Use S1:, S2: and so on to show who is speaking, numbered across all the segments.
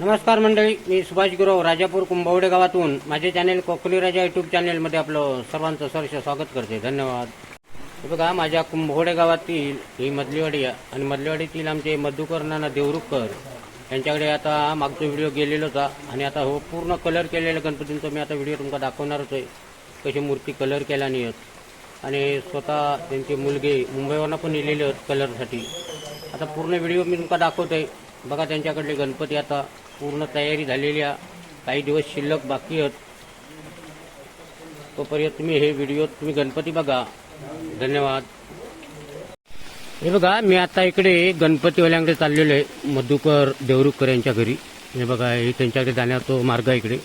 S1: नमस्कार मंडळी मी सुभाष गुरव राजापूर कुंभवडे गावातून. माझे चॅनेल कोकणी राजा युट्यूब चॅनेलमध्ये आपलं सर्वांचं सहर्ष स्वागत करते. धन्यवाद. हे बघा माझ्या कुंभवडे गावातील ही मधलीवाडी आहे आणि मधलीवाडीतील आमचे मधुकर नाना देवरुखकर यांच्याकडे आता मागचा व्हिडिओ गेलेलोच होता. आणि आता हो पूर्ण कलर केलेल्या गणपतींचा मी आता व्हिडिओ तुमका दाखवणारच आहे. कशी मूर्ती कलर केला नाही आहेत आणि स्वतः त्यांचे मुलगे मुंबईवरनं पण येलेले आहेत कलरसाठी आता पूर्ण व्हिडिओ मी तुमका दाखवतोय. बघा त्यांच्याकडले गणपती आता पूर्ण तयारी झालेली आहे. काही दिवस शिल्लक बाकी आहेत. तोपर्यंत तुम्ही हे व्हिडिओ तुम्ही गणपती बघा. धन्यवाद. हे बघा मी आता इकडे गणपतीवाल्यांकडे चाललेलो आहे मधुकर देवरुखकर यांच्या घरी. हे बघा हे त्यांच्याकडे जाण्याचा तो मार्ग आहे इकडे.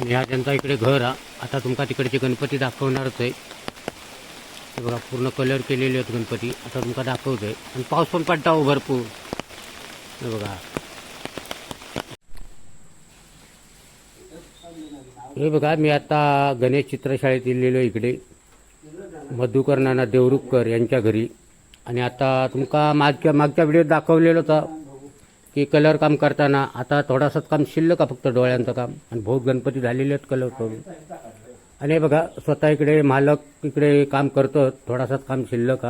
S1: आणि हा त्यांचा इकडे घर हा आता तुमका तिकडचे गणपती दाखवणारच आहे. हे बघा पूर्ण कलर केलेले आहेत गणपती. आता तुमका दाखवतोय. आणि पाऊस पण पडता हो भरपूर. हे बघा. हे बघा मी आता गणेश चित्रशाळेत इलेलो इकडे. मधुकर नाना देवरुखकर यांच्या घरी. आणि आता तुमका मागच्या मागच्या व्हिडिओत दाखवलेलं होतं की कलर काम करताना आता थोडासाच काम शिल्लक का फक्त डोळ्यांचं काम. आणि बहुत गणपती झालेले आहेत कलर करून आणि बघा स्वतः इकडे मालक इकडे काम करतो थोडासाच काम शिल्लक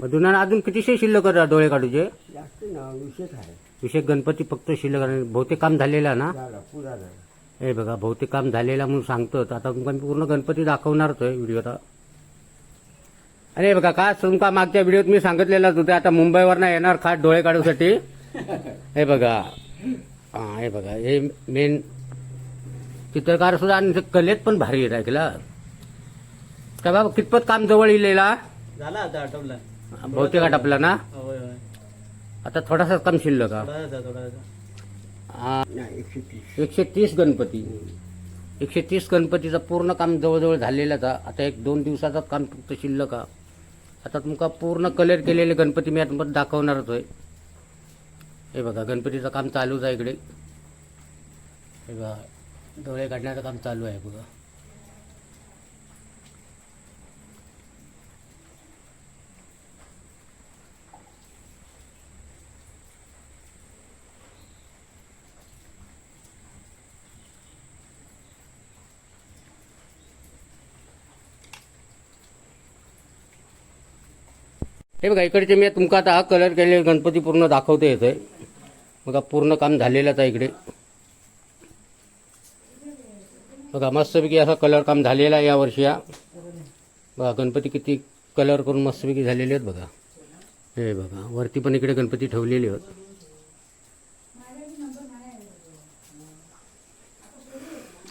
S1: हा मधुना अजून कितीशे शिल्लक आहे डोळे काढूचे?
S2: जास्त ना विशेष आहे.
S1: विशेष गणपती फक्त शिल्लक आहे. बहुतेक काम झालेलं आहे ना?
S2: झाला पुरा झाला.
S1: हे बघा बहुतेक काम झालेलं म्हणून सांगतो. आता तुमका मी पूर्ण गणपती दाखवणारच आहे व्हिडिओत आणि हे बघा का तुमका मागच्या व्हिडिओत मी सांगितलेलंच होतं आता मुंबईवरनं येणार खास डोळे काढूसाठी. हे बघा. हा हे बघा हे मेन चित्रकार सुद्धा आणि ते कलेत पण भारी आहेत ऐकला? काय बाबा कितपत काम जवळ इलेला
S3: झाला आता आठवला.
S1: बहुतेक आटपला ना?
S3: होय होय.
S1: आता थोडासाच काम शिल्लक हा.
S3: थोडा होता थोडा होता
S1: हा
S2: नाही एकशे तीस
S1: एकशे तीस गणपती. एकशे तीस गणपतीचं पूर्ण काम जवळजवळ झालेलंच आहे. आता एक दोन दिवसाचं काम फक्त शिल्लक आहे आता तुमका पूर्ण कलर केलेले गणपती मी आता दाखवणारच आहे हे बघा गणपतीचं काम चालूच आहे इकडे. हे बघा डोळे काढण्याचं काम चालू आहे बघा. हे बघा इकडचे मी तुमका आता हा कलर केलेले गणपती पूर्ण दाखवता येतोय बघा पूर्ण काम झालेलंच आहे इकडे. बघा मस्तपैकी असा कलर काम झालेला आहे यावर्षी हा. बघा गणपती किती कलर करून मस्तपैकी झालेले आहेत बघा. हे बघा वरती पण इकडे गणपती ठेवलेले आहेत.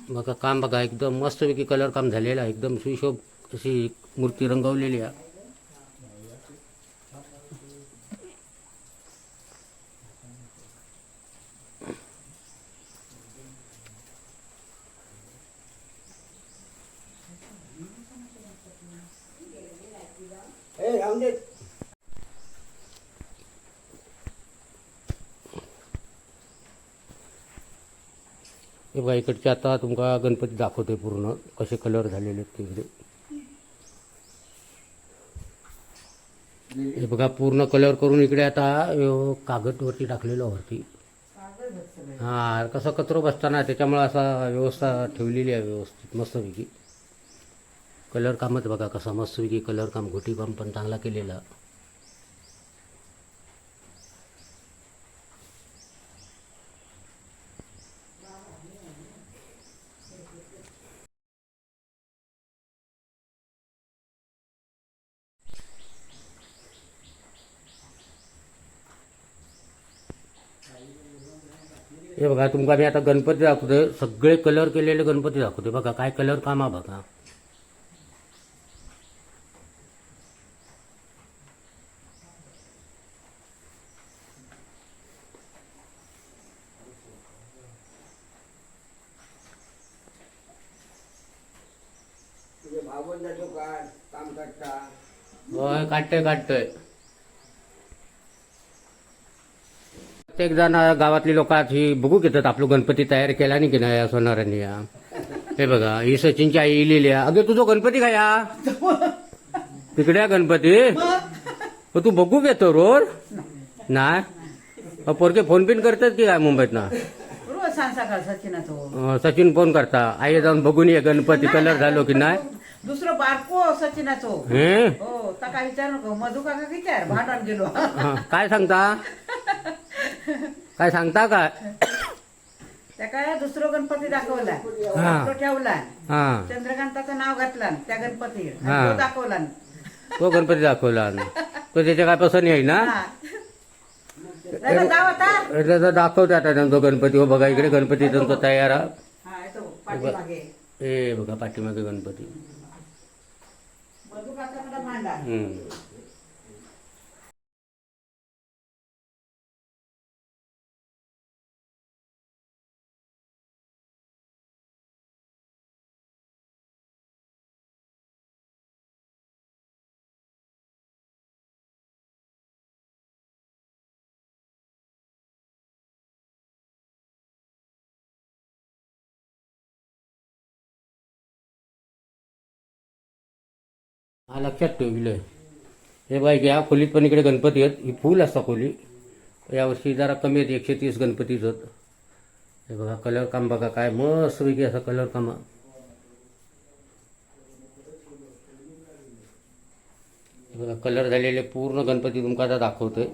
S1: बघा काम बघा एकदम मस्तपैकी कलर काम झालेलं आहे. एकदम सुशोभ अशी मूर्ती रंगवलेली आहे.
S2: ए
S1: हे बघा इकडचे आता तुमका गणपती दाखवतोय पूर्ण. कसे कलर झालेले आहेत तिकडे हे बघा पूर्ण कलर करून इकडे आता अं, कागद वरती. टाकलेलं वरती हा कसं कचरो बसताना त्याच्यामुळे असा व्यवस्था ठेवलेली आहे व्यवस्थित मस्तपैकी. कलर कामच बघा कसा मस्तपैकी कलर काम घोटी काम पण चांगला केलेला हे तुमका आता गणपती दाखवतोय, सगळे कलर केलेले गणपती दाखवतोय बघा काय कलर कामा बघा काढतोय काढतोय प्रत्येक जण गावातली लोक ही बघू घेतात आपलं गणपती तयार केला नाही की नाही या सोनारांनी या. हे बघा ही सचिनची आई इलेली आहे. अगे तुझो गणपती काय या? तिकडे गणपती. तू बघू घेतो रोज? नाही? अ, पोरगे फोन पिन करतात की काय मुंबईत ना सचिन फोन करता. आई जाऊन बघून ये गणपती कलर झालो की नाही?
S4: दुसरं बारको सचिनाचं.
S1: हे?
S4: हो तर काय विचार नको. मधू काका विचार भांडण गेलो
S1: हा, काय सांगता? काय सांगता काय
S4: त्या काय दुसरं गणपती दाखवला
S1: हा.
S4: तो ठेवला
S1: हा.
S4: चंद्रकांताचं नाव घातला त्या गणपती.
S1: हा.
S4: तो दाखवला
S1: तो गणपती दाखवला तो त्याच्या काय पसंत येईल ना?
S4: हा. दादा जाऊ आता
S1: त्याचा दाखवते आता त्यांचा गणपती. हो बघा इकडे गणपती त्यांचा तयार हा.
S4: हा येतो. पाठीमागे.
S1: हे बघा पाठीमागे गणपती.
S4: काका मला
S1: हा लक्षात ठेवलं हे बाई या खोलीत पण इकडे गणपती आहेत. ही फुल असता खोली. यावर्षी जरा कमी आहेत एकशे तीस गणपतीच आहेत. हे बघा कलर काम बघा काय मस्तपैकी असा कलर काम. हे बघा कलर झालेले पूर्ण गणपती तुमका आता दाखवतोय.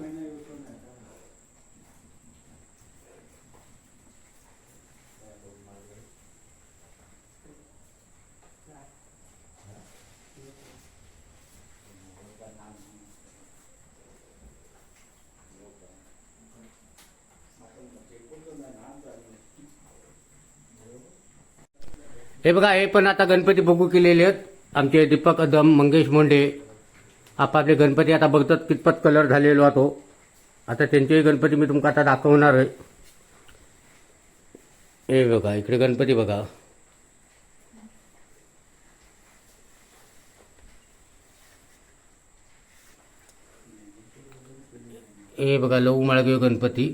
S1: हे बघा हे पण आता गणपती बघू केलेले आहेत. आमचे दीपक अदम मंगेश मुंडे आपापले गणपती आता बघतात कितपत कलर झालेलो आहे तो. आता त्यांचेही गणपती मी तुमका आता दाखवणार आहे. हे बघा इकडे गणपती बघा. हे बघा लहू माळगे गणपती.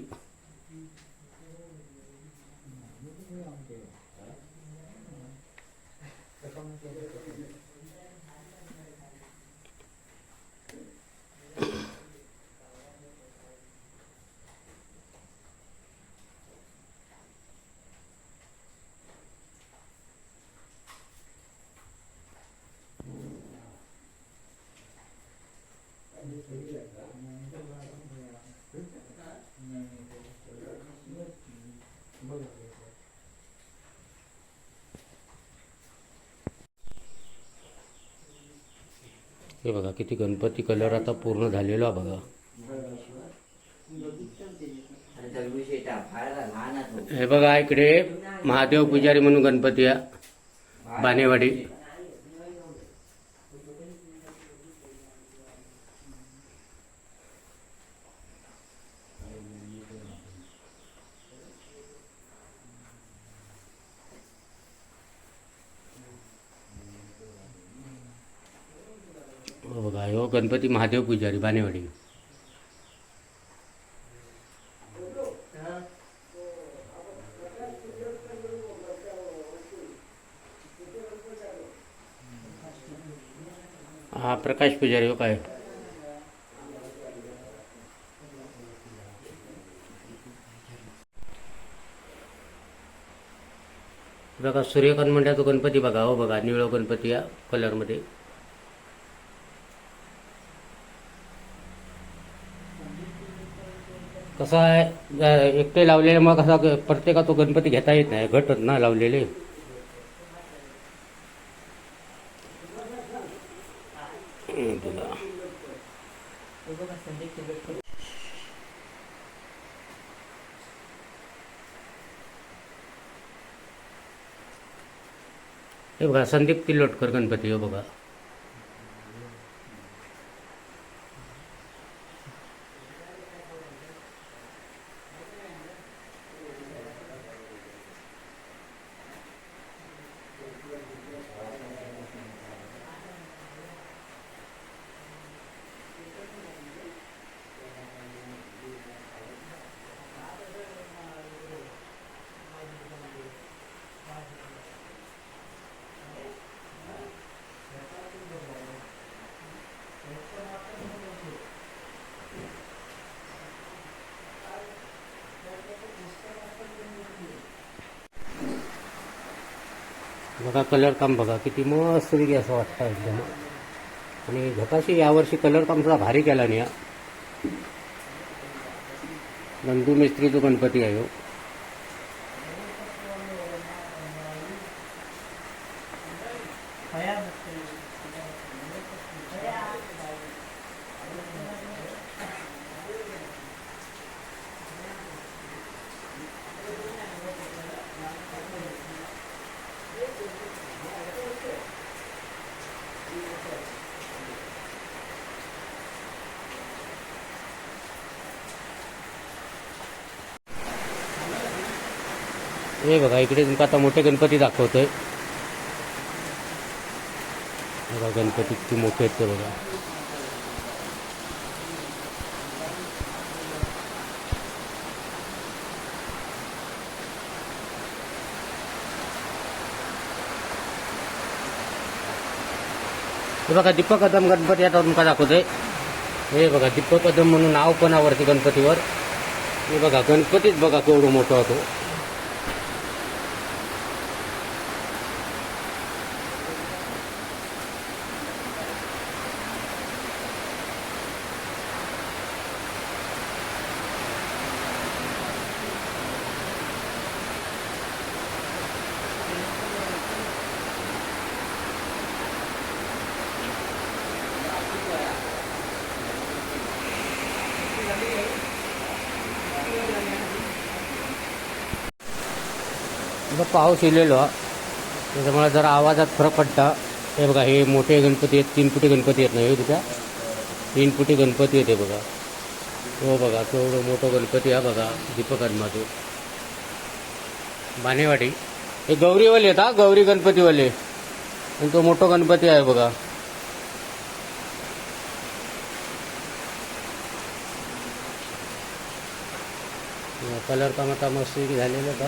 S1: हे बघा किती गणपती कलर आता पूर्ण झालेला बघा. हे बघा इकडे महादेव पुजारी म्हणून गणपती आहे बानेवाडी गणपती महादेव पुजारी बानेवाडी हा, प्रकाश पुजारी हो, काय? बघा, सूर्यकांत म्हणल्या तो गणपती बघा, हो बघा, निळो गणपती या कलरमध्ये कसं आहे एकटे लावलेले मग कसा प्रत्येका तो गणपती घेता येत नाही. घटत ना लावलेले. हे बघा संदीप तिलोटकर गणपती हो बघा. बघा कलर काम बघा किती मस्त पैकी असं वाटतं एकदम आणि झकाशी यावर्षी कलर काम थोडा भारी केला नाही हा. मिस्त्री जो गणपती आहे हो. हे बघा इकडे तुमका आता मोठे गणपती दाखवतोय. बघा गणपती किती मोठे आहेत ते बघा. हे बघा दीपक कदम गणपती आता तुमका दाखवतोय. हे बघा दीपक कदम म्हणून नाव पण आवडते वरती गणपतीवर? हे बघा गणपतीच बघा केवढं मोठा होतो इथं पाऊस येलेलो त्याच्यामुळे जरा आवाजात फरक पडता. हे बघा हे मोठे गणपती आहेत तीन फुटी गणपती आहेत ना हे तुझ्या तीन फुटी गणपती आहेत हे बघा. हो बघा केवढं मोठं गणपती हा बघा दीपक आदमातो बानेवाडी हे गौरीवाले आहेत हा गौरी गणपतीवाले. आणि तो मोठा गणपती आहे बघा. कलर कामात मस्त झालेलं का